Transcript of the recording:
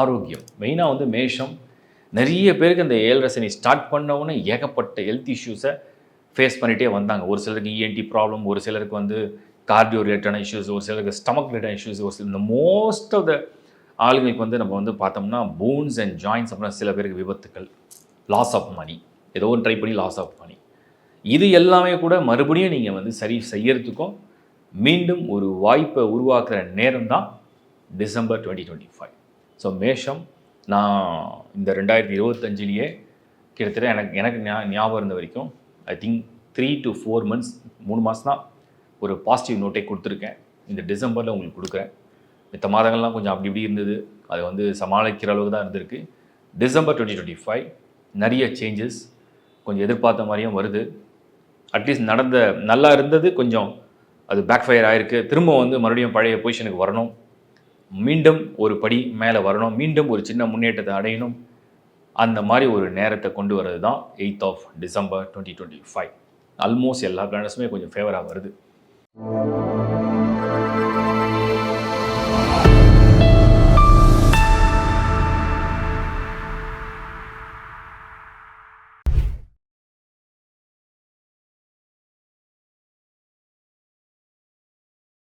ஆரோக்கியம். மெயினாக வந்து மேஷம். நிறைய பேருக்கு அந்த ஏழரை சனி ஸ்டார்ட் பண்ணவுடனே ஏகப்பட்ட ஹெல்த் இஷ்யூஸை ஃபேஸ் பண்ணிகிட்டே வந்தாங்க. ஒரு சிலருக்கு இஎன்டி ப்ராப்ளம் ஒரு சிலருக்கு வந்து கார்டியோ ரிலேட்டடான இஷ்யூஸ் ஒரு சிலருக்கு ஸ்டமக் ரிலேட்டட் இஷ்யூஸ் ஒரு சில இந்த மோஸ்ட் ஆஃப் த ஆளுங்களுக்கு வந்து நம்ம வந்து பார்த்தோம்னா போன்ஸ் அண்ட் ஜாயின்ஸ் அப்புறம் சில பேருக்கு விபத்துக்கள். லாஸ் ஆஃப் மணி ஏதோ ஒன்று ட்ரை பண்ணி லாஸ் ஆஃப் மணி இது எல்லாமே கூட மறுபடியும் நீங்கள் வந்து சரி செய்யறதுக்கும் மீண்டும் ஒரு வாய்ப்பை உருவாக்குற நேரம் தான் December twenty twenty five so மேஷம் நான் இந்த ரெண்டாயிரத்தி இருபத்தஞ்சிலேயே கிட்டத்தட்ட எனக்கு எனக்கு ஞா- ஞாபகம் இருந்த வரைக்கும் I think three to four months மூணு மாதம் தான் ஒரு பாசிட்டிவ் நோட்டை கொடுத்துருக்கேன். இந்த டிசம்பரில் உங்களுக்கு கொடுக்குறேன். மித்த மாதங்கள்லாம் கொஞ்சம் அப்படி இப்படி இருந்தது. அது வந்து சமாளிக்கிற அளவுக்கு தான் இருந்திருக்கு. டிசம்பர் டுவெண்ட்டி டுவெண்ட்டி ஃபைவ் நிறைய சேஞ்சஸ் கொஞ்சம் எதிர்பார்த்த மாதிரியும் வருது. அட்லீஸ்ட் நடந்த நல்லா இருந்தது கொஞ்சம் அது பேக் ஃபயர் ஆகிருக்கு திரும்ப வந்து மறுபடியும் பழைய பொசிஷனுக்கு வரணும். மீண்டும் ஒரு படி மேலே வரணும். மீண்டும் ஒரு சின்ன முன்னேற்றத்தை அடையணும். அந்த மாதிரி ஒரு நேரத்தை கொண்டு வர்றது தான் eighth of December twenty twenty five almost எல்லா பிளானட்ஸுமே கொஞ்சம் ஃபேவராக வருது.